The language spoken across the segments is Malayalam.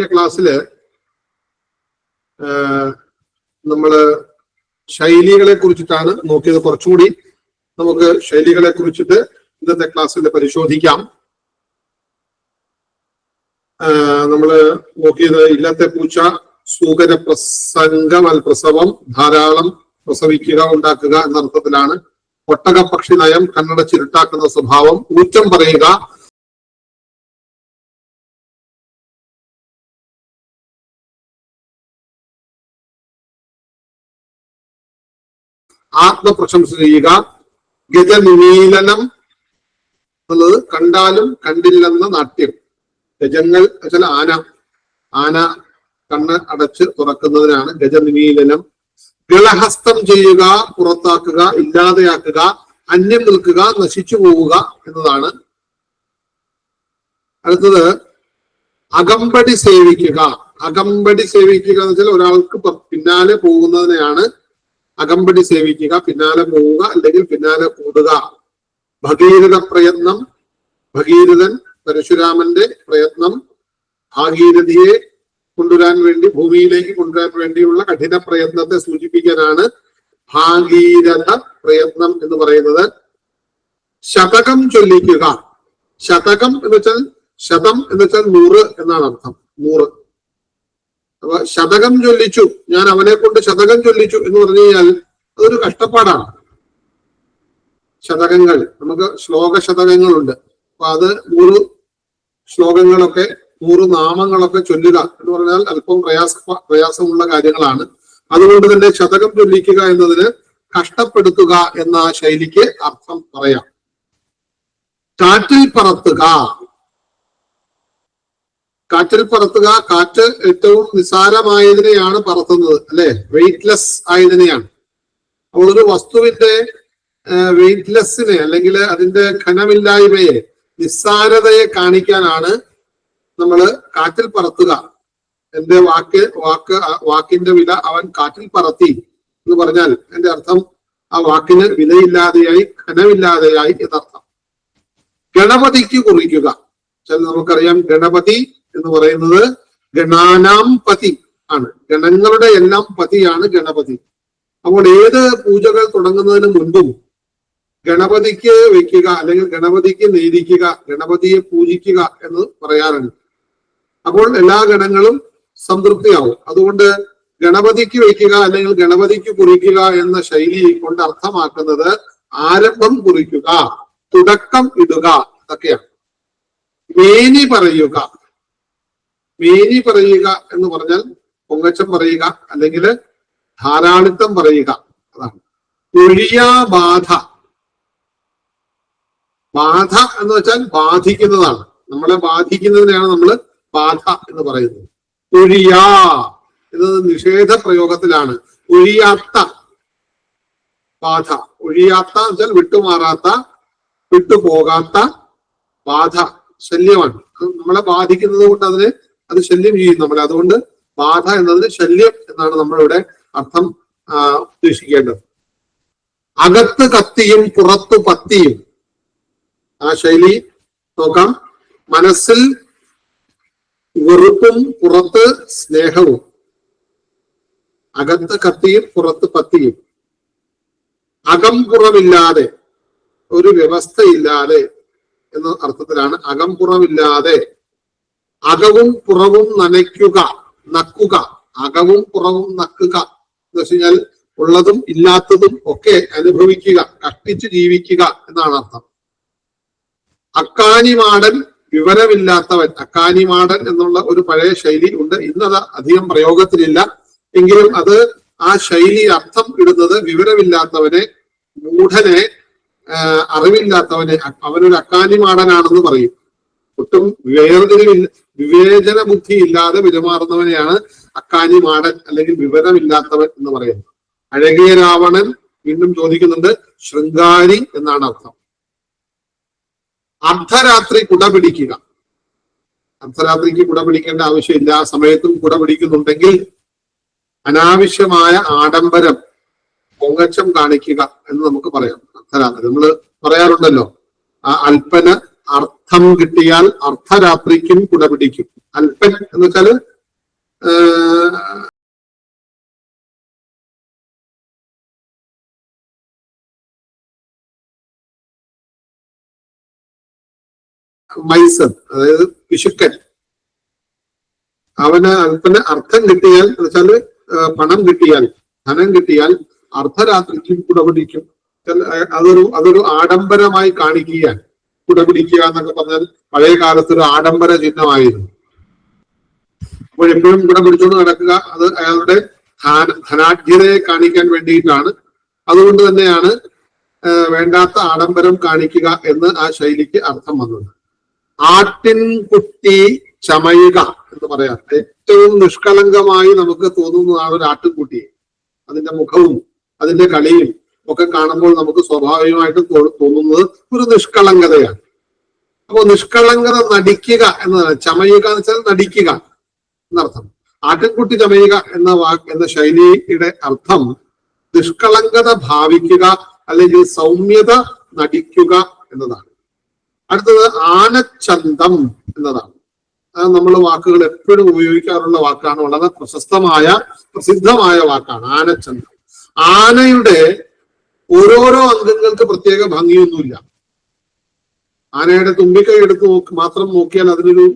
കഴിഞ്ഞ ക്ലാസ്സിൽ നമ്മൾ ശൈലികളെ കുറിച്ചിട്ടാണ് നോക്കിയത്. കുറച്ചുകൂടി നമുക്ക് ശൈലികളെ കുറിച്ചിട്ട് ഇന്നത്തെ ക്ലാസ്സിൽ പരിശോധിക്കാം. നമ്മൾ നോക്കിയത് ഇല്ലത്തെ പൂച്ച സൂകര പ്രസംഗം പ്രസവം ധാരാളം പ്രസവിക്കുക ഉണ്ടാക്കുക എന്ന അർത്ഥത്തിലാണ് ഒട്ടക പക്ഷി നയം കണ്ണട ചിരുട്ടാക്കുന്ന സ്വഭാവം. ഊറ്റം പറയുക ആത്മപ്രശംസ ചെയ്യുക. ഗജനിമീലനം എന്നുള്ളത് കണ്ടാലും കണ്ടില്ലെന്ന നാട്യം. ഗജങ്ങൾ വെച്ചാൽ ആന ആന കണ്ണ് അടച്ച് തുറക്കുന്നതിനാണ് ഗജനിമീലനം ഗളഹസ്തം ചെയ്യുക പുറത്താക്കുക ഇല്ലാതെയാക്കുക അന്യം നിൽക്കുക നശിച്ചു പോവുക എന്നതാണ്. അടുത്തത് അകമ്പടി സേവിക്കുക. അകമ്പടി സേവിക്കുക എന്ന് വെച്ചാൽ ഒരാൾക്ക് പിന്നാലെ പോകുന്നതിനെയാണ് അകമ്പടി സേവിക്കുക പിന്നാലെ പോവുക അല്ലെങ്കിൽ പിന്നാലെ കൂടുക. ഭഗീരഥ പ്രയത്നം ഭഗീരഥൻ പരശുരാമന്റെ പ്രയത്നം ഭാഗീരഥിയെ കൊണ്ടുവരാൻ വേണ്ടി ഭൂമിയിലേക്ക് കൊണ്ടുവരാൻ വേണ്ടിയുള്ള കഠിന പ്രയത്നത്തെ സൂചിപ്പിക്കാനാണ് ഭാഗീരഥ പ്രയത്നം എന്ന് പറയുന്നത്. ശതകം ചൊല്ലിക്കുക. ശതകം എന്ന് വെച്ചാൽ ശതം എന്ന് വെച്ചാൽ നൂറ് എന്നാണ് അർത്ഥം. നൂറ്. ശതകം ചൊല്ലിച്ചു ഞാൻ അവനെ കൊണ്ട് ശതകം ചൊല്ലിച്ചു എന്ന് പറഞ്ഞു കഴിഞ്ഞാൽ അതൊരു കഷ്ടപ്പാടാണ്. ശതകങ്ങൾ നമുക്ക് ശ്ലോക ശതകങ്ങളുണ്ട്. അപ്പൊ അത് നൂറ് ശ്ലോകങ്ങളൊക്കെ നൂറ് നാമങ്ങളൊക്കെ ചൊല്ലുക എന്ന് പറഞ്ഞാൽ അല്പം പ്രയാസ പ്രയാസമുള്ള കാര്യങ്ങളാണ്. അതുകൊണ്ട് തന്നെ ശതകം ചൊല്ലിക്കുക എന്നതിന് കഷ്ടപ്പെടുത്തുക എന്ന ശൈലിക്ക് അർത്ഥം പറയാം. കാറ്റിൽ പറത്തുക. കാറ്റിൽ പറത്തുക കാറ്റ് ഏറ്റവും നിസാരമായതിനെയാണ് പറത്തുന്നത് അല്ലെ? വെയിറ്റ്ലെസ് ആയതിനെയാണ്. അപ്പോൾ ഒരു വസ്തുവിന്റെ വെയിറ്റ്ലെസ്സിനെ അല്ലെങ്കിൽ അതിന്റെ ഘനമില്ലായ്മയെ നിസ്സാരതയെ കാണിക്കാനാണ് നമ്മൾ കാറ്റിൽ പറത്തുക. എന്റെ വാക്ക് വാക്ക് വാക്കിന്റെ വില അവൻ കാറ്റിൽ പറത്തി എന്ന് പറഞ്ഞാൽ എന്റെ അർത്ഥം ആ വാക്കിന് വിലയില്ലാതെയായി ഘനമില്ലാതെയായി എന്നർത്ഥം ഗണപതിക്ക് കുറിക്കുക. നമുക്കറിയാം ഗണപതി എന്ന് പറയുന്നത് ഗണാനാം പതി ആണ്. ഗണങ്ങളുടെ എല്ലാം പതിയാണ് ഗണപതി. അപ്പോൾ ഏത് പൂജകൾ തുടങ്ങുന്നതിന് മുൻപും ഗണപതിക്ക് വെക്കുക അല്ലെങ്കിൽ ഗണപതിക്ക് നേദിക്കുക ഗണപതിയെ പൂജിക്കുക എന്ന് പറയാറുണ്ട്. അപ്പോൾ എല്ലാ ഗണങ്ങളും സംതൃപ്തിയാവും. അതുകൊണ്ട് ഗണപതിക്ക് വയ്ക്കുക അല്ലെങ്കിൽ ഗണപതിക്ക് കുറിക്കുക എന്ന ശൈലി കൊണ്ട് അർത്ഥമാക്കുന്നത് ആരംഭം കുറിക്കുക തുടക്കം ഇടുക അതൊക്കെയാണ് മേനി പറയുക. മേനി പറയുക എന്ന് പറഞ്ഞാൽ പൊങ്ങച്ചം പറയുക അല്ലെങ്കിൽ ധാരാളിത്തം പറയുക. അതാണ്. തൊഴിയാബാധ ബാധ. എന്ന് വെച്ചാൽ ബാധിക്കുന്നതാണ്. നമ്മളെ ബാധിക്കുന്നതിനെയാണ് നമ്മൾ ബാധ എന്ന് പറയുന്നത്. ഒഴിയാ എന്നത് നിഷേധ പ്രയോഗത്തിലാണ്. ഒഴിയാത്ത ബാധ. ഒഴിയാത്ത എന്ന് വെച്ചാൽ വിട്ടുമാറാത്ത വിട്ടുപോകാത്ത ബാധ ശല്യമാണ്. നമ്മളെ ബാധിക്കുന്നത് കൊണ്ട് അതിന് അത് ശല്യം ചെയ്യും നമ്മൾ. അതുകൊണ്ട് ബാധ എന്നതിന് ശല്യം എന്നാണ് നമ്മളിവിടെ അർത്ഥം ഉദ്ദേശിക്കേണ്ടത്. അകത്ത് കത്തിയും പുറത്തു പത്തിയും. ആ ശൈലി നോക്കാം. മനസ്സിൽ വെറുപ്പും പുറത്ത് സ്നേഹവും. അകത്ത് കത്തിയും പുറത്ത് പത്തിയും. അകം പുറമില്ലാതെ ഒരു വ്യവസ്ഥയില്ലാതെ എന്ന അർത്ഥത്തിലാണ് അകം പുറമില്ലാതെ അകവും പുറവും നനയ്ക്കുക നക്കുക. അകവും പുറവും നക്കുക എന്ന് വെച്ച് കഴിഞ്ഞാൽ ഉള്ളതും ഇല്ലാത്തതും ഒക്കെ അനുഭവിക്കുക കഷ്ടിച്ച് ജീവിക്കുക എന്നാണ് അർത്ഥം. അക്കാനിമാടൻ വിവരമില്ലാത്തവൻ അക്കാനിമാടൻ എന്നുള്ള ഒരു പഴയ ശൈലി ഉണ്ട്. ഇന്നത് അധികം പ്രയോഗത്തിലില്ല. എങ്കിലും അത് ആ ശൈലി അർത്ഥം ഇടുന്നത് വിവരമില്ലാത്തവനെ മൂഢനെ അറിവില്ലാത്തവനെ അവനൊരു അക്കാനിമാടനാണെന്ന് പറയും. ഒട്ടും വേർതിരിവില്ല വിവേചന ബുദ്ധി ഇല്ലാതെ പെരുമാറുന്നവനെയാണ് അക്കാനിമാടൻ അല്ലെങ്കിൽ വിവരമില്ലാത്തവൻ എന്ന് പറയുന്നത്. അഴകിയ രാവണൻ വീണ്ടും ചോദിക്കുന്നുണ്ട് ശൃംഗാരി എന്നാണ് അർത്ഥം. അർദ്ധരാത്രി കുട പിടിക്കുക. അർദ്ധരാത്രിക്ക് കുട പിടിക്കേണ്ട ആവശ്യമില്ല ആ സമയത്തും കുട പിടിക്കുന്നുണ്ടെങ്കിൽ അനാവശ്യമായ ആഡംബരം പൊങ്ങച്ചം കാണിക്കുക എന്ന് നമുക്ക് പറയാം. അർദ്ധരാത്രി. നമ്മൾ പറയാറുണ്ടല്ലോ ആ അല്പന അർത്ഥം കിട്ടിയാൽ അർദ്ധരാത്രിക്കും കുടപിടിക്കും. അല്പൻ എന്ന് വെച്ചാൽ മൈസർ അതായത് പിശുക്കൻ അവന് അല്പന് അർത്ഥം കിട്ടിയാൽ എന്ന് വെച്ചാൽ പണം കിട്ടിയാൽ ധനം കിട്ടിയാൽ അർദ്ധരാത്രിക്കും കുടപിടിക്കും. അതൊരു അതൊരു ആഡംബരമായി കാണിക്കുകയാണ്. കുടപിടിക്കുക എന്നൊക്കെ പറഞ്ഞാൽ പഴയ കാലത്ത് ഒരു ആഡംബര ചിഹ്നമായിരുന്നു. അപ്പോൾ എപ്പോഴും കുട പിടിച്ചുകൊണ്ട് നടക്കുക അത് അയാളുടെ ധാന ധനാഢ്യതയെ കാണിക്കാൻ വേണ്ടിയിട്ടാണ്. അതുകൊണ്ട് തന്നെയാണ് വേണ്ടാത്ത ആഡംബരം കാണിക്കുക എന്ന് ആ ശൈലിക്ക് അർത്ഥം വന്നത്. ആട്ടിൻ കുട്ടി ചമയുക എന്ന് പറയാം. ഏറ്റവും നിഷ്കളങ്കമായി നമുക്ക് തോന്നുന്നതാണ് ഒരു ആട്ടിൻകുട്ടിയെ. അതിന്റെ മുഖവും അതിന്റെ കളിയും. ഒക്കെ കാണുമ്പോൾ നമുക്ക് സ്വാഭാവികമായിട്ട് തോന്നുന്നത് ഒരു നിഷ്കളങ്കതയാണ്. അപ്പോൾ നിഷ്കളങ്കത നടിക്കുക എന്നതാണ്. ചമയുക എന്ന് വെച്ചാൽ നടിക്കുക എന്നർത്ഥം. ആട്ടിൻകുട്ടി ചമയുക എന്ന വാക്ക് എന്ന ശൈലിയുടെ അർത്ഥം നിഷ്കളങ്കത ഭാവിക്കുക അല്ലെങ്കിൽ സൗമ്യത നടിക്കുക എന്നതാണ്. അടുത്തത് ആനച്ചന്തം എന്നതാണ്. അത് നമ്മൾ വാക്കുകൾ എപ്പോഴും ഉപയോഗിക്കാറുള്ള വാക്കാണ്. വളരെ പ്രശസ്തമായ പ്രസിദ്ധമായ വാക്കാണ് ആനച്ചന്തം. ആനയുടെ ഓരോരോ അംഗങ്ങൾക്ക് പ്രത്യേക ഭംഗിയൊന്നുമില്ല. ആനയുടെ തുമ്പിക്കൈ എടുത്ത് നോക്കി മാത്രം നോക്കിയാൽ അതിനൊരു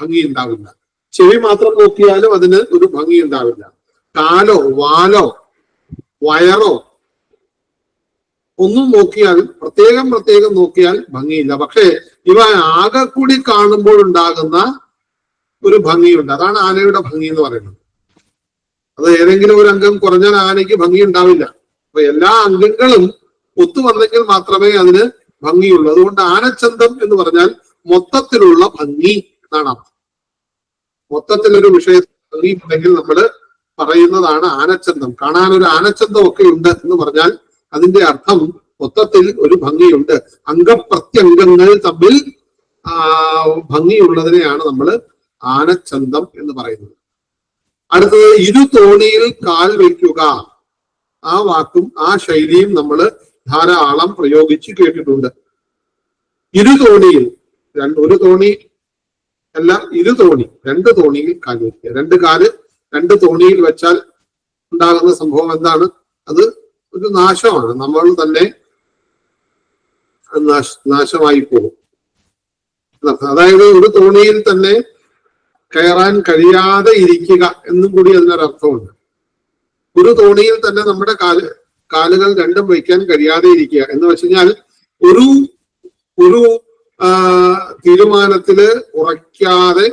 ഭംഗി ഉണ്ടാവില്ല ചെവി മാത്രം നോക്കിയാലും അതിന് ഒരു ഭംഗി ഉണ്ടാവില്ല കാലോ വാലോ വയറോ ഒന്നും നോക്കിയാൽ പ്രത്യേകം പ്രത്യേകം നോക്കിയാൽ ഭംഗിയില്ല. പക്ഷേ ഇവ ആകെ കൂടി കാണുമ്പോൾ ഉണ്ടാകുന്ന ഒരു ഭംഗിയുണ്ട്. അതാണ് ആനയുടെ ഭംഗി എന്ന് പറയുന്നത്. അത് ഏതെങ്കിലും ഒരു അംഗം കുറഞ്ഞാൽ ആനയ്ക്ക് ഭംഗി ഉണ്ടാവില്ല. അപ്പൊ എല്ലാ അംഗങ്ങളും ഒത്തു വന്നെങ്കിൽ മാത്രമേ അതിന് ഭംഗിയുള്ളൂ. അതുകൊണ്ട് ആനച്ചന്തം എന്ന് പറഞ്ഞാൽ മൊത്തത്തിലുള്ള ഭംഗി എന്നാണ് അർത്ഥം. മൊത്തത്തിലൊരു വിഷയത്തിൽ ഭംഗി ഉണ്ടെങ്കിൽ നമ്മൾ പറയുന്നതാണ് ആനച്ചന്തം. കാണാൻ ഒരു ആനച്ചന്തം ഒക്കെ ഉണ്ട് എന്ന് പറഞ്ഞാൽ അതിന്റെ അർത്ഥം മൊത്തത്തിൽ ഒരു ഭംഗിയുണ്ട്. അംഗപ്രത്യംഗങ്ങൾ തമ്മിൽ ഭംഗിയുള്ളതിനെയാണ് നമ്മൾ ആനച്ചന്തം എന്ന് പറയുന്നത്. അടുത്തത് ഇരു തോണിയിൽ കാൽ വയ്ക്കുക. ആ വാക്കും ആ ശൈലിയും നമ്മൾ ധാരാളം പ്രയോഗിച്ച് കേട്ടിട്ടുണ്ട്. ഇരു തോണിയിൽ രണ്ട് ഒരു തോണി അല്ല ഇരു തോണി രണ്ട് തോണിയിൽ കാൽ വയ്ക്കുക രണ്ട് കാൽ രണ്ട് തോണിയിൽ വെച്ചാൽ ഉണ്ടാകുന്ന സംഭവം എന്താണ്? അത് ഒരു നാശമാണ്. നമ്മൾ തന്നെ നാശ- നാശമായി പോകും. അതായത് ഒരു തോണിയിൽ തന്നെ കയറാൻ കഴിയാതെ ഇരിക്കുക എന്നും കൂടി അതിനൊരർത്ഥമുണ്ട്. ഒരു തോണിയിൽ തന്നെ നമ്മുടെ കാൽ കാലുകൾ രണ്ടും വയ്ക്കാൻ കഴിയാതെ ഇരിക്കുക. എന്ന് വെച്ച് കഴിഞ്ഞാൽ ഒരു ഒരു തീരുമാനത്തിൽ ഉറയ്ക്കാതെ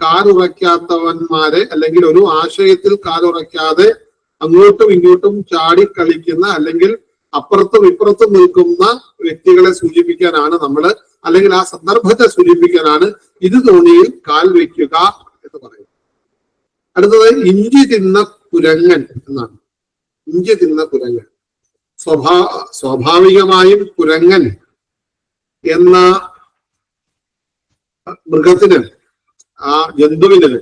കാലുറയ്ക്കാത്തവന്മാരെ അല്ലെങ്കിൽ ഒരു ആശയത്തിൽ കാലുറയ്ക്കാതെ അങ്ങോട്ടും ഇങ്ങോട്ടും ചാടി കളിക്കുന്ന അല്ലെങ്കിൽ അപ്പുറത്തും ഇപ്പുറത്തും നിൽക്കുന്ന വ്യക്തികളെ സൂചിപ്പിക്കാനാണ് നമ്മൾ അല്ലെങ്കിൽ ആ സന്ദർഭത്തെ സൂചിപ്പിക്കാനാണ് ഇത് തോണിയിൽ കാൽ വയ്ക്കുക എന്ന് പറയുന്നത്. അടുത്തത് ഇഞ്ചി തിന്ന കുരങ്ങൻ എന്നാണ്. ഇഞ്ചി തിന്ന കുരങ്ങൻ. സ്വഭാ സ്വാഭാവികമായും കുരങ്ങൻ എന്ന മൃഗത്തിന് ആ ജന്തുവിന്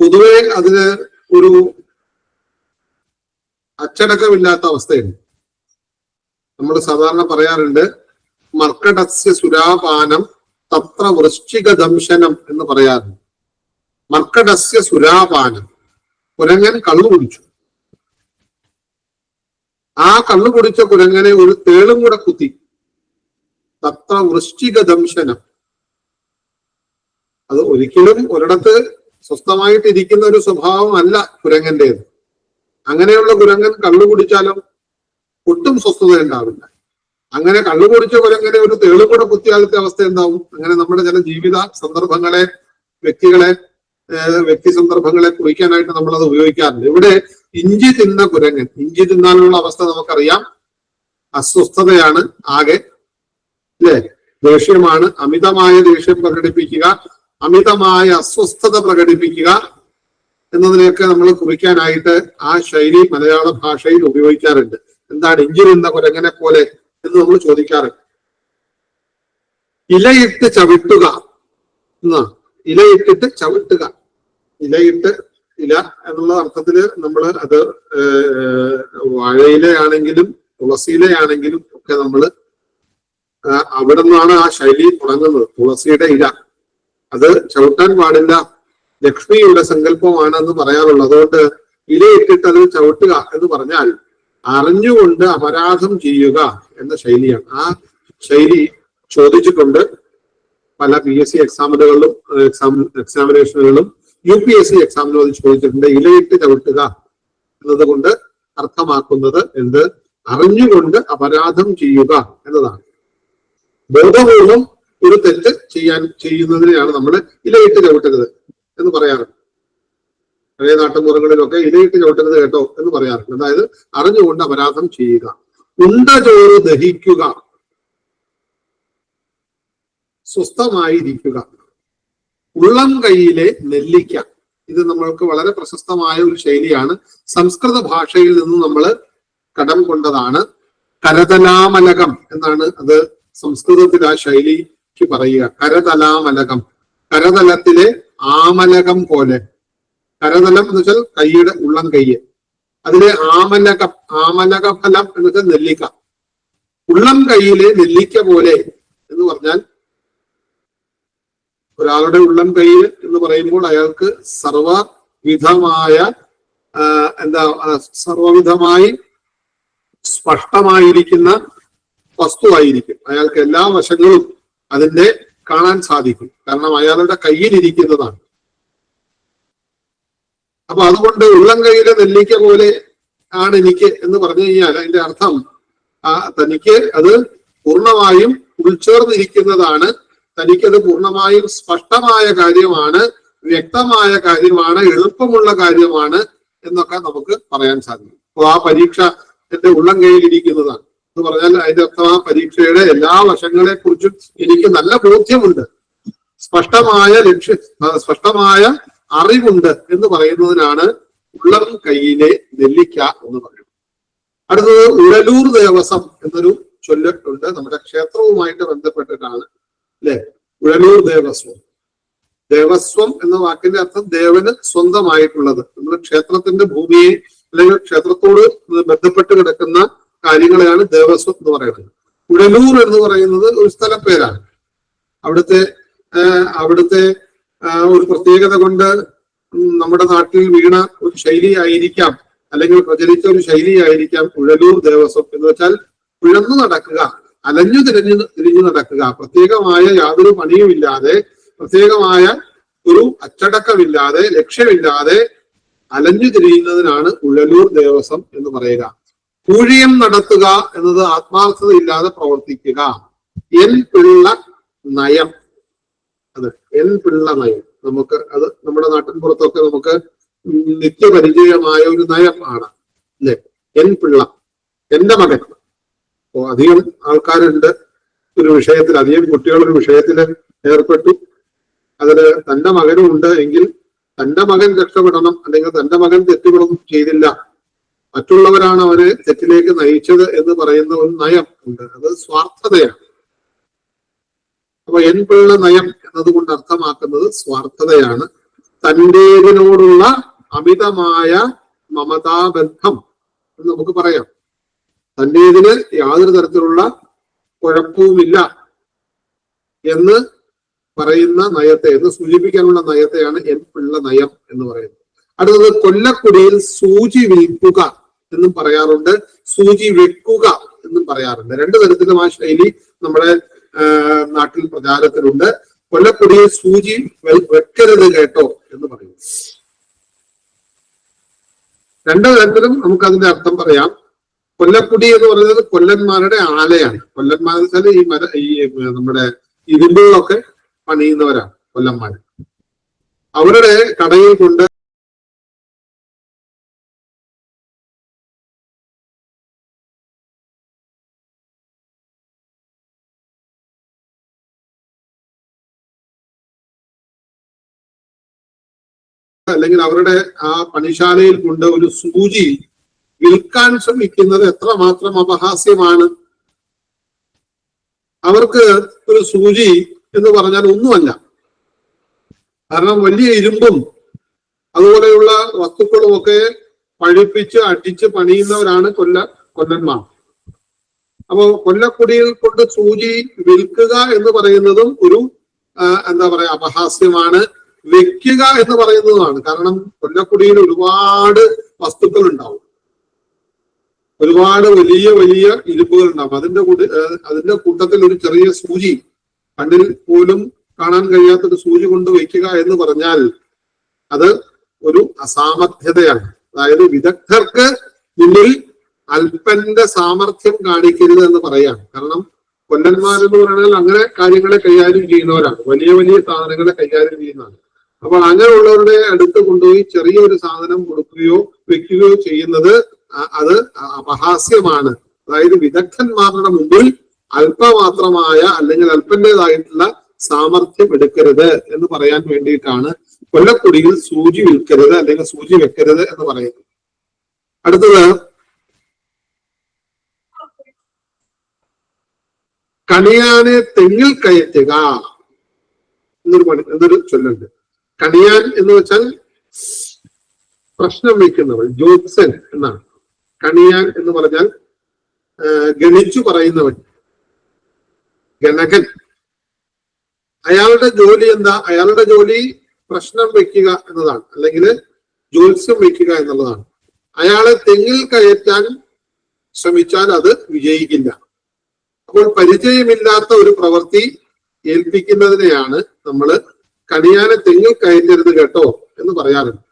പൊതുവെ അതിന് ഒരു അച്ചടക്കമില്ലാത്ത അവസ്ഥയുണ്ട് നമ്മൾ സാധാരണ പറയാറുണ്ട് മർക്കടസ്യ സുരാപാനം തത്ര വൃശ്ചിക ദംശനം എന്ന് പറയാറുണ്ട്. മർക്കടസ്യ സുരാപാനം. കുരങ്ങൻ കള്ളു കുടിച്ചു. ആ കള്ളു കുടിച്ച കുരങ്ങനെ ഒരു തേളും കൂടെ കുത്തി. തത്ര വൃശ്ചിക ദംശനം. അത് ഒരിക്കലും ഒരിടത്ത് സ്വസ്ഥമായിട്ട് ഇരിക്കുന്ന ഒരു സ്വഭാവമല്ല കുരങ്ങന്റേത്. അങ്ങനെയുള്ള കുരങ്ങൻ കള്ളു കുടിച്ചാലും ഒട്ടും സ്വസ്ഥത ഉണ്ടാവില്ല. അങ്ങനെ കള്ളു കുടിച്ച കുരങ്ങനെ ഒരു തേളും കൂടെ കുത്തിയാലത്തെ അവസ്ഥ എന്താവും? അങ്ങനെ നമ്മുടെ ചില ജീവിത സന്ദർഭങ്ങളെ വ്യക്തികളെ വ്യക്തി സന്ദർഭങ്ങളെ കുറിക്കാനായിട്ട് നമ്മൾ അത് ഉപയോഗിക്കാറുണ്ട്. ഇവിടെ ഇഞ്ചി തിന്ന കുരങ്ങൻ ഇഞ്ചി തിന്നാനുള്ള അവസ്ഥ നമുക്കറിയാം. അസ്വസ്ഥതയാണ് ആകെ അല്ലേ ദേഷ്യമാണ്. അമിതമായ ദേഷ്യം പ്രകടിപ്പിക്കുക അമിതമായ അസ്വസ്ഥത പ്രകടിപ്പിക്കുക എന്നതിനെയൊക്കെ നമ്മൾ കുറിക്കാനായിട്ട് ആ ശൈലി മലയാള ഭാഷയിൽ ഉപയോഗിക്കാറുണ്ട്. എന്താണ് ഇഞ്ചി തിന്ന കുരങ്ങനെ പോലെ എന്ന് നമ്മൾ ചോദിക്കാറുണ്ട്. ഇലയിട്ട് ചവിട്ടുക. എന്നാ ഇലയിട്ടിട്ട് ചവിട്ടുക. ഇലയിട്ട് ഇല എന്നുള്ള അർത്ഥത്തിൽ നമ്മൾ അത് വാഴയിലയാണെങ്കിലും തുളസിയിലയാണെങ്കിലും ഒക്കെ നമ്മൾ അവിടെ നിന്നാണ് ആ ശൈലി തുടങ്ങുന്നത് തുളസിയുടെ ഇല. അത് ചവിട്ടാൻ പാടില്ല. ലക്ഷ്മിയുടെ സങ്കല്പമാണെന്ന് പറയാറുള്ളത് അതുകൊണ്ട് ഇലയിട്ടിട്ട് അത് ചവിട്ടുക എന്ന് പറഞ്ഞാൽ അറിഞ്ഞുകൊണ്ട് അപരാധം ചെയ്യുക എന്ന ശൈലിയാണ്. ആ ശൈലി ചോദിച്ചിട്ടുണ്ട് പല പി എസ് സി എക്സാമിനുകളിലും എക്സാം എക്സാമിനേഷനുകളിലും. യു പി എസ് സി എക്സാമിനും അത് ചോദിച്ചിട്ടുണ്ട് ഇലയിട്ട് ചവിട്ടുക എന്നതുകൊണ്ട് അർത്ഥമാക്കുന്നത് എന്ത്? അറിഞ്ഞുകൊണ്ട് അപരാധം ചെയ്യുക എന്നതാണ്. ബോധപൂർവം ഒരു തെറ്റ് ചെയ്യാൻ ചെയ്യുന്നതിനെയാണ് നമ്മൾ ഇലയിട്ട് ചവിട്ടരുത് എന്ന് പറയാറുണ്ട്. പഴയ നാട്ടുമുറകളിലൊക്കെ ഇലയിട്ട് ചവിട്ടരുത് കേട്ടോ എന്ന് പറയാറുണ്ട്. അതായത് അറിഞ്ഞുകൊണ്ട് അപരാധം ചെയ്യുക. ഉണ്ട ചോറ് ദഹിക്കുക. സ്വസ്ഥമായിരിക്കുക. ഉള്ളം കൈയിലെ നെല്ലിക്ക. ഇത് നമ്മൾക്ക് വളരെ പ്രശസ്തമായ ഒരു ശൈലിയാണ്. സംസ്കൃത ഭാഷയിൽ നിന്ന് നമ്മൾ കടം കൊണ്ടതാണ്. കരതലാമലകം എന്നാണ് അത് സംസ്കൃതത്തിൽ ആ ശൈലിക്ക് പറയുക. കരതലാമലകം. കരതലത്തിലെ ആമലകം പോലെ. കരതലം എന്ന് വെച്ചാൽ കൈയുടെ ഉള്ളം കൈയ്യ് അതിലെ ആമലകം ആമലക ഫലം എന്ന് വെച്ചാൽ നെല്ലിക്ക. ഉള്ളം കൈയിലെ നെല്ലിക്ക പോലെ എന്ന് പറഞ്ഞാൽ ഒരാളുടെ ഉള്ളൻ കയ്യിൽ എന്ന് പറയുമ്പോൾ അയാൾക്ക് സർവവിധമായ എന്താ സർവവിധമായി സ്പഷ്ടമായിരിക്കുന്ന വസ്തുവായിരിക്കും. അയാൾക്ക് എല്ലാ വശങ്ങളും അതിന്റെ കാണാൻ സാധിക്കും. കാരണം അയാളുടെ കയ്യിലിരിക്കുന്നതാണ്. അപ്പൊ അതുകൊണ്ട് ഉള്ളം കൈയിലെ നെല്ലിക്ക പോലെ ആണ് എനിക്ക് എന്ന് പറഞ്ഞു കഴിഞ്ഞാൽ അതിന്റെ അർത്ഥം തനിക്ക് അത് പൂർണമായും ഉൾച്ചേർന്നിരിക്കുന്നതാണ് തനിക്കത് പൂർണമായും സ്പഷ്ടമായ കാര്യമാണ് വ്യക്തമായ കാര്യമാണ് എളുപ്പമുള്ള കാര്യമാണ് എന്നൊക്കെ നമുക്ക് പറയാൻ സാധിക്കും. അപ്പോൾ ആ പരീക്ഷ എന്റെ ഉള്ളം കയ്യിലിരിക്കുന്നതാണ് എന്ന് പറഞ്ഞാൽ അതിന്റെ അർത്ഥം ആ പരീക്ഷയുടെ എല്ലാ വശങ്ങളെ കുറിച്ചും എനിക്ക് നല്ല ബോധ്യമുണ്ട്. സ്പഷ്ടമായ ലക്ഷ്യ സ്പഷ്ടമായ അറിവുണ്ട് എന്ന് പറയുന്നതിനാണ് ഉള്ളം കയ്യിലെ നെല്ലിക്ക എന്ന് പറയുന്നത്. അടുത്തത് ഉഴലൂർ ദേവസ്വം എന്നൊരു ചൊല്ലിട്ടുണ്ട് നമ്മുടെ ക്ഷേത്രവുമായിട്ട് ബന്ധപ്പെട്ടിട്ടാണ് അല്ലെ? ഉഴലൂർ ദേവസ്വം. ദേവസ്വം എന്ന വാക്കിന്റെ അർത്ഥം ദേവന് സ്വന്തമായിട്ടുള്ളത്. നമ്മുടെ ക്ഷേത്രത്തിന്റെ ഭൂമിയെ അല്ലെങ്കിൽ ക്ഷേത്രത്തോട് ബന്ധപ്പെട്ട് കിടക്കുന്ന കാര്യങ്ങളെയാണ് ദേവസ്വം എന്ന് പറയുന്നത്. ഉഴലൂർ എന്ന് പറയുന്നത് ഒരു സ്ഥലപ്പേരാണ് അവിടുത്തെ അവിടുത്തെ ഒരു പ്രത്യേകത കൊണ്ട് നമ്മുടെ നാട്ടിൽ വീണ ഒരു ശൈലിയായിരിക്കാം അല്ലെങ്കിൽ പ്രചരിച്ച ഒരു ശൈലിയായിരിക്കാം ഉഴലൂർ ദേവസ്വം എന്ന് വെച്ചാൽ ഉഴന്നു നടക്കുക. അലഞ്ഞു തിരഞ്ഞു തിരിഞ്ഞു നടക്കുക. പ്രത്യേകമായ യാതൊരു പണിയുമില്ലാതെ പ്രത്യേകമായ ഒരു അച്ചടക്കമില്ലാതെ ലക്ഷ്യമില്ലാതെ അലഞ്ഞു തിരിയുന്നതിനാണ് ഉഴലൂർ ദേവസ്വം എന്ന് പറയുക. പൂഴിയം നടത്തുക എന്നത് ആത്മാർത്ഥതയില്ലാതെ പ്രവർത്തിക്കുക. എൻ പിള്ള നയം. അത് എൻ പിള്ള നയം. നമുക്ക് അത് നമ്മുടെ നാട്ടിൻ പുറത്തൊക്കെ നമുക്ക് നിത്യപരിചയമായ ഒരു നയം ആണ്. അല്ലെ? എൻ പിള്ള. എന്റെ മകൻ. അപ്പോ അധികം ആൾക്കാരുണ്ട്. ഒരു വിഷയത്തിൽ അധികം കുട്ടികളൊരു വിഷയത്തിൽ ഏർപ്പെട്ടു. അതിൽ തന്റെ മകനും ഉണ്ട് എങ്കിൽ തന്റെ മകൻ രക്ഷപ്പെടണം അല്ലെങ്കിൽ തന്റെ മകൻ തെറ്റുകളൊന്നും ചെയ്തില്ല. മറ്റുള്ളവരാണ് അവരെ തെറ്റിലേക്ക് നയിച്ചത് എന്ന് പറയുന്ന ഒരു നയം ഉണ്ട്. അത് സ്വാർത്ഥതയാണ്. അപ്പൊ എൻ പിള്ള നയം എന്നതുകൊണ്ട് അർത്ഥമാക്കുന്നത് സ്വാർത്ഥതയാണ്. തന്റേതിനോടുള്ള അമിതമായ മമതാബന്ധം എന്ന് നമുക്ക് പറയാം. തന്റേതിന് യാതൊരു തരത്തിലുള്ള കുഴപ്പവുമില്ല എന്ന് പറയുന്ന നയത്തെ എന്ന് സൂചിപ്പിക്കാനുള്ള നയത്തെയാണ് എൻ പിള്ള നയം എന്ന് പറയുന്നത്. അടുത്തത് കൊല്ലക്കുടിയിൽ സൂചി വിൽക്കുക എന്നും പറയാറുണ്ട്. സൂചി വെക്കുക എന്നും പറയാറുണ്ട്. രണ്ടു തരത്തിലും ആ ശൈലി നമ്മുടെ നാട്ടിൽ പ്രചാരത്തിലുണ്ട്. കൊല്ലക്കുടിയിൽ സൂചി വെക്കരുത് കേട്ടോ എന്ന് പറയും രണ്ടു തരത്തിലും നമുക്ക് അതിന്റെ അർത്ഥം പറയാം. കൊല്ലക്കുടി എന്ന് പറയുന്നത് കൊല്ലന്മാരുടെ ആലയാണ്. കൊല്ലന്മാർ വെച്ചാൽ ഈ മര ഈ നമ്മുടെ ഇരുമ്പുകളൊക്കെ പണിയുന്നവരാണ് കൊല്ലന്മാര്. അവരുടെ കടയിൽ കൊണ്ട് അല്ലെങ്കിൽ അവരുടെ ആ പണിശാലയിൽ കൊണ്ട് ഒരു സൂചി വിൽക്കാൻ ശ്രമിക്കുന്നത് എത്രമാത്രം അപഹാസ്യമാണ്? അവർക്ക് ഒരു സൂചി എന്ന് പറഞ്ഞാൽ ഒന്നുമല്ല. കാരണം വലിയ ഇരുമ്പും അതുപോലെയുള്ള വസ്തുക്കളും ഒക്കെ പഴിപ്പിച്ച് അടിച്ച് പണിയുന്നവരാണ് കൊല്ല കൊല്ലന്മാർ. അപ്പോ കൊല്ലക്കുടിയിൽ കൊണ്ട് സൂചി വിൽക്കുക എന്ന് പറയുന്നതും ഒരു എന്താ പറയാ അപഹാസ്യമാണ്. വെക്കുക എന്ന് പറയുന്നതുമാണ്. കാരണം കൊല്ലക്കുടിയിൽ ഒരുപാട് വസ്തുക്കൾ ഉണ്ടാവും ഒരുപാട് വലിയ വലിയ ഇരുമ്പുകൾ ഉണ്ടാവും അതിന്റെ കൂടി അതിന്റെ കൂട്ടത്തിൽ ഒരു ചെറിയ സൂചി കണ്ണിൽ പോലും കാണാൻ കഴിയാത്തൊരു സൂചി കൊണ്ട് വയ്ക്കുക എന്ന് പറഞ്ഞാൽ അത് ഒരു അസാമർഥ്യതയാണ് അതായത് വിദഗ്ധർക്ക് മുന്നിൽ അല്പന്റെ സാമർഥ്യം കാണിക്കരുത് എന്ന് പറയാം. കാരണം കൊല്ലന്മാരെന്ന് പറഞ്ഞാൽ അങ്ങനെ കാര്യങ്ങളെ കൈകാര്യം ചെയ്യുന്നവരാണ്. വലിയ വലിയ സാധനങ്ങളെ കൈകാര്യം ചെയ്യുന്നതാണ് അപ്പോൾ അങ്ങനെയുള്ളവരുടെ അടുത്ത് കൊണ്ടുപോയി ചെറിയൊരു സാധനം കൊടുക്കുകയോ വെക്കുകയോ ചെയ്യുന്നത് അത് അപഹാസ്യമാണ്. അതായത് വിദഗ്ധന്മാരുടെ മുമ്പിൽ അല്പമാത്രമായ അല്ലെങ്കിൽ അല്പന്റേതായിട്ടുള്ള സാമർഥ്യം എടുക്കരുത് എന്ന് പറയാൻ വേണ്ടിയിട്ടാണ് കൊല്ലക്കുടിയിൽ സൂചി വിൽക്കരുത് അല്ലെങ്കിൽ സൂചി വെക്കരുത് എന്ന് പറയുന്നത്. അടുത്തത് കണിയാനെ തെങ്ങിൽ കയറ്റുക എന്നൊരു പണി എന്നൊരു ചൊല്ലുണ്ട്. കണിയാൻ എന്ന് വെച്ചാൽ പ്രശ്നം വയ്ക്കുന്നവൾ ജ്യോത്സൻ എന്നാണ്. കണിയാൻ എന്ന് പറഞ്ഞാൽ ഗണിച്ചു പറയുന്നവൻ. ഗണകൻ. അയാളുടെ ജോലി എന്താ? അയാളുടെ ജോലി പ്രശ്നം വെക്കുക എന്നതാണ്. അല്ലെങ്കിൽ ജ്യോത്സ്യം വെക്കുക എന്നുള്ളതാണ്. അയാളെ തെങ്ങിൽ കയറ്റാൻ ശ്രമിച്ചാൽ അത് വിജയിക്കില്ല. അപ്പോൾ പരിചയമില്ലാത്ത ഒരു പ്രവൃത്തി ഏൽപ്പിക്കുന്നതിനെയാണ് നമ്മൾ കണിയാനെ തെങ്ങിൽ കയറ്റരുത് കേട്ടോ എന്ന് പറയാറുണ്ട്.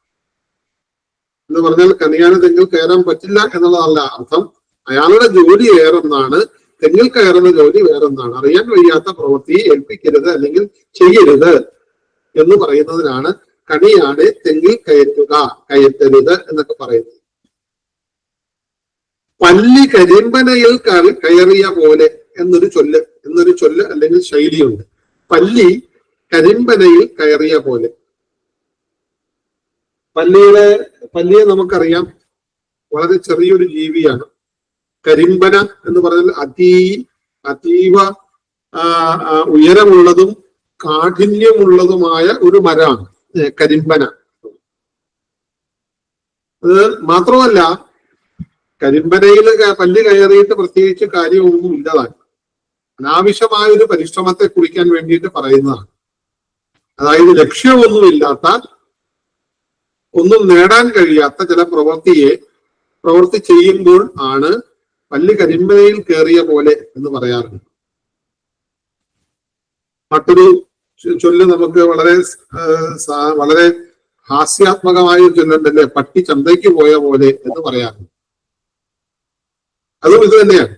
എന്ന് പറഞ്ഞാൽ കനിയാണ് തെങ്ങിൽ കയറാൻ പറ്റില്ല എന്നുള്ളതല്ല അർത്ഥം. അയാളുടെ ജോലി ഏറെന്നാണ് തെങ്ങിൽ കയറുന്ന ജോലി വേറെന്നാണ്. അറിയാൻ വയ്യാത്ത പ്രവൃത്തി ഏൽപ്പിക്കരുത് അല്ലെങ്കിൽ ചെയ്യരുത് എന്ന് പറയുന്നതിനാണ് കണിയാണ് തെങ്ങിൽ കയറ്റുക കയറ്റരുത് എന്നൊക്കെ പറയുന്നത്. പല്ലി കരിമ്പനയിൽ കയറിയ പോലെ എന്നൊരു ചൊല്ല് എന്നൊരു ചൊല്ല് അല്ലെങ്കിൽ ശൈലിയുണ്ട്. പല്ലി കരിമ്പനയിൽ കയറിയ പോലെ. പല്ലിയുടെ പല്ലിയെ നമുക്കറിയാം. വളരെ ചെറിയൊരു ജീവിയാണ്. കരിമ്പന എന്ന് പറഞ്ഞാൽ അതി അതീവ ഉയരമുള്ളതും കാഠിന്യമുള്ളതുമായ ഒരു മരമാണ് കരിമ്പന. അത് മാത്രമല്ല കരിമ്പനയിൽ പല്ല് കയറിയിട്ട് പ്രത്യേകിച്ച് കാര്യമൊന്നും ഇല്ലതാണ്. അനാവശ്യമായ ഒരു പരിശ്രമത്തെ കുറിക്കാൻ വേണ്ടിയിട്ട് പറയുന്നതാണ്. അതായത് ലക്ഷ്യമൊന്നുമില്ലാത്ത ഒന്നും നേടാൻ കഴിയാത്ത ചില പ്രവൃത്തിയെ പ്രവൃത്തി ചെയ്യുമ്പോൾ ആണ് പല്ല് കരിമ്പനയിൽ കയറിയ പോലെ എന്ന് പറയാറുണ്ട്. മറ്റൊരു ചൊല്ല് നമുക്ക് വളരെ വളരെ ഹാസ്യാത്മകമായ ഒരു ചൊല്ലുണ്ടല്ലേ? പട്ടി ചന്തയ്ക്ക് പോയ പോലെ എന്ന് പറയാറുണ്ട്. അതും ഇത് തന്നെയാണ്.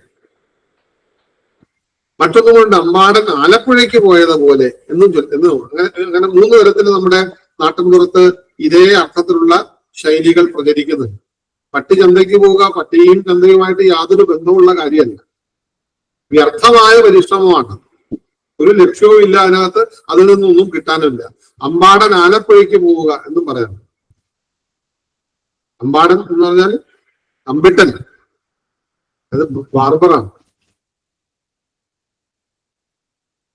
മറ്റൊന്നുകൊണ്ട് അമ്പാടൻ ആലപ്പുഴയ്ക്ക് പോയത് പോലെ എന്നും എന്നും അങ്ങനെ അങ്ങനെ മൂന്ന് തരത്തിൽ നമ്മുടെ നാട്ടിൻപുറത്ത് ഇതേ അർത്ഥത്തിലുള്ള ശൈലികൾ പ്രചരിക്കുന്നത്. പട്ടി ചന്തയ്ക്ക് പോവുക പട്ടിയും ചന്തയുമായിട്ട് യാതൊരു ബന്ധമുള്ള കാര്യമല്ല. വ്യർത്ഥമായ പരിശ്രമമാണ്. ഒരു ലക്ഷ്യവും ഇല്ല അതിനകത്ത് അതിൽ നിന്നൊന്നും കിട്ടാനില്ല. അമ്പാടൻ ആലപ്പുഴയ്ക്ക് പോവുക എന്നും പറയാം. അമ്പാടൻ എന്ന് പറഞ്ഞാൽ അമ്പിട്ടൻ. അത് ബാർബറാണ്.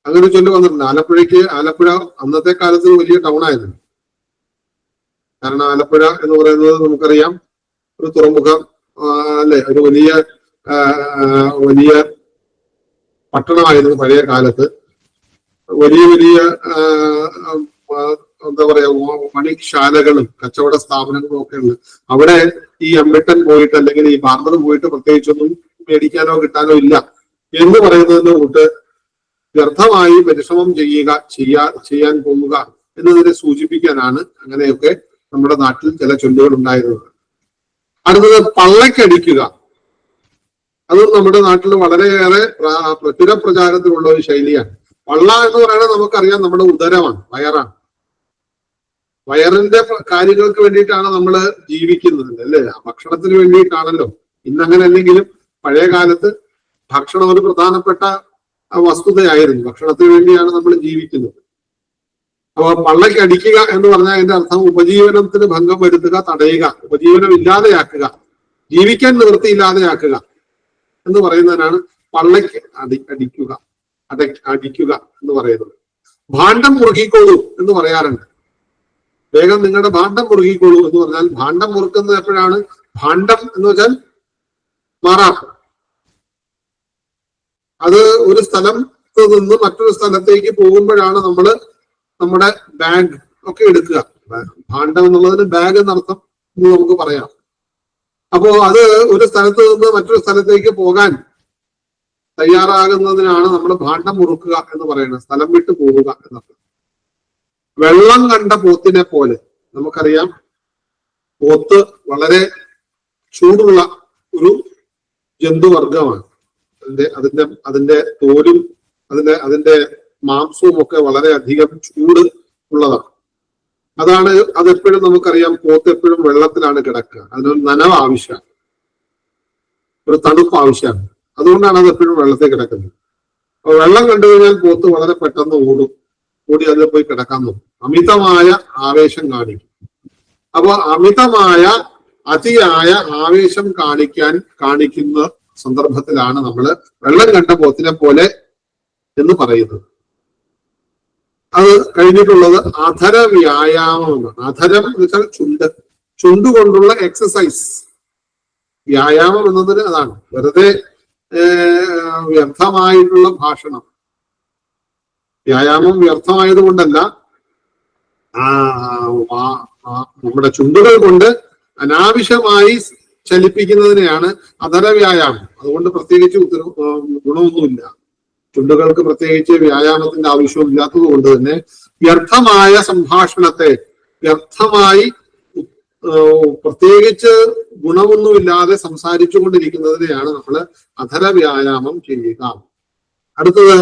അങ്ങനെ ചൊല്ലി വന്നിട്ടുണ്ട്. ആലപ്പുഴയ്ക്ക് ആലപ്പുഴ അന്നത്തെ കാലത്ത് വലിയ ടൗൺ ആയിരുന്നു കാരണം ആലപ്പുഴ എന്ന് പറയുന്നത് നമുക്കറിയാം ഒരു തുറമുഖം അല്ലെ? ഒരു വലിയ വലിയ പട്ടണമായിരുന്നു പഴയ കാലത്ത്. വലിയ വലിയ എന്താ പറയാ പണിശാലകളും കച്ചവട സ്ഥാപനങ്ങളും ഒക്കെ ഉണ്ട്. അവിടെ ഈ അമ്മിട്ടൻ പോയിട്ട് അല്ലെങ്കിൽ ഈ ബാർബർ പോയിട്ട് പ്രത്യേകിച്ചൊന്നും മേടിക്കാനോ കിട്ടാനോ ഇല്ല. എന്ന് പറയുന്നതിന് കൂട്ട് വ്യർത്ഥമായി പരിശ്രമം ചെയ്യുക ചെയ്യാ ചെയ്യാൻ പോവുക എന്നതിനെ സൂചിപ്പിക്കാനാണ് അങ്ങനെയൊക്കെ നമ്മുടെ നാട്ടിൽ ചില ചൊല്ലുകൾ ഉണ്ടായിരുന്നത് അടുത്തത് പള്ളക്കടിക്കുക. അത് നമ്മുടെ നാട്ടിൽ വളരെയേറെ പ്ര- പ്രചുര പ്രചാരത്തിലുള്ള ഒരു ശൈലിയാണ്. പള്ള എന്ന് പറയുന്നത് നമുക്കറിയാം നമ്മുടെ ഉദരമാണ് വയറാണ്. വയറിന്റെ കാര്യങ്ങൾക്ക് വേണ്ടിയിട്ടാണ് നമ്മൾ ജീവിക്കുന്നത് അല്ലേ? ഭക്ഷണത്തിന് വേണ്ടിയിട്ടാണല്ലോ. ഇന്നങ്ങനെ അല്ലെങ്കിലും പഴയ കാലത്ത് ഭക്ഷണം ഒരു പ്രധാനപ്പെട്ട വസ്തുതയായിരുന്നു. ഭക്ഷണത്തിന് വേണ്ടിയാണ് നമ്മൾ ജീവിക്കുന്നത്. അപ്പൊ പള്ളയ്ക്ക് അടിക്കുക എന്ന് പറഞ്ഞാൽ അതിന്റെ അർത്ഥം ഉപജീവനത്തിന് ഭംഗം വരുത്തുക തടയുക ഉപജീവനം ഇല്ലാതെയാക്കുക ജീവിക്കാൻ നിവൃത്തിയില്ലാതെയാക്കുക എന്ന് പറയുന്നതിനാണ് പള്ളയ്ക്ക് അടി അടിക്കുക അട അടിക്കുക എന്ന് പറയുന്നത്. ഭാണ്ഡം മുറുകിക്കോളൂ എന്ന് പറയാറുണ്ട്. വേഗം നിങ്ങളുടെ ഭാണ്ഡം മുറുകിക്കോളൂ എന്ന് പറഞ്ഞാൽ ഭാണ്ഡം മുറുക്കുന്നത് എപ്പോഴാണ്? ഭാണ്ഡം എന്ന് വെച്ചാൽ മാറാപ്പ്. അത് ഒരു സ്ഥലത്ത് നിന്ന് മറ്റൊരു സ്ഥലത്തേക്ക് പോകുമ്പോഴാണ് നമ്മൾ നമ്മുടെ ബാഗ് ഒക്കെ എടുക്കുക. ഭാണ്ഡം എന്നുള്ളതിന് ബാഗ് എന്നർത്ഥം എന്ന് നമുക്ക് പറയാം. അപ്പോ അത് ഒരു സ്ഥലത്ത് നിന്ന് മറ്റൊരു സ്ഥലത്തേക്ക് പോകാൻ തയ്യാറാകുന്നതിനാണ് നമ്മൾ ഭാണ്ഡം മുറുക്കുക എന്ന് പറയുന്നത്. സ്ഥലം വിട്ടു പോവുക എന്നർത്ഥം. വെള്ളം കണ്ട പോത്തിനെ പോലെ നമുക്കറിയാം. പോത്ത് വളരെ ചൂടുള്ള ഒരു ജന്തുവർഗമാണ് അതിന്റെ അതിന്റെ അതിന്റെ തോലും അതിന്റെ അതിന്റെ മാംസവും ഒക്കെ വളരെ അധികം ചൂട് ഉള്ളതാണ്. അതാണ് അതെപ്പോഴും നമുക്കറിയാം പോത്ത് എപ്പോഴും വെള്ളത്തിലാണ് കിടക്കുക. അതിനൊരു നനവ് ആവശ്യമാണ്. ഒരു തണുപ്പ് ആവശ്യമാണ്. അതുകൊണ്ടാണ് അത് എപ്പോഴും വെള്ളത്തിൽ കിടക്കുന്നത്. അപ്പൊ വെള്ളം കണ്ടു കഴിഞ്ഞാൽ പോത്ത് വളരെ പെട്ടെന്ന് ഓടും. ഓടി അതിൽ പോയി കിടക്കാൻ നോക്കും. അമിതമായ ആവേശം കാണിക്കും. അപ്പൊ അമിതമായ അതിയായ ആവേശം കാണിക്കാൻ കാണിക്കുന്ന സന്ദർഭത്തിലാണ് നമ്മൾ വെള്ളം കണ്ട പോത്തിനെ പോലെ എന്ന് പറയുന്നത്. അത് കഴിഞ്ഞിട്ടുള്ളത് അധര വ്യായാമം എന്നാണ് അധരം എന്ന് വെച്ചാൽ ചുണ്ട്. ചുണ്ട് കൊണ്ടുള്ള എക്സസൈസ് വ്യായാമം എന്നതിന് അതാണ്. വെറുതെ വ്യർത്ഥമായിട്ടുള്ള ഭാഷണം. വ്യായാമം വ്യർത്ഥമായത് കൊണ്ടല്ല നമ്മുടെ ചുണ്ടുകൾ കൊണ്ട് അനാവശ്യമായി ചലിപ്പിക്കുന്നതിനെയാണ് അധര വ്യായാമം. അതുകൊണ്ട് പ്രത്യേകിച്ച് ഗുണമൊന്നുമില്ല. ചുണ്ടുകൾക്ക് പ്രത്യേകിച്ച് വ്യായാമത്തിന്റെ ആവശ്യമില്ലാത്തത് കൊണ്ട് തന്നെ വ്യർത്ഥമായ സംഭാഷണത്തെ വ്യർത്ഥമായി പ്രത്യേകിച്ച് ഗുണമൊന്നുമില്ലാതെ സംസാരിച്ചു കൊണ്ടിരിക്കുന്നതിനെയാണ് നമ്മൾ അധര വ്യായാമം ചെയ്യുക. അടുത്തത്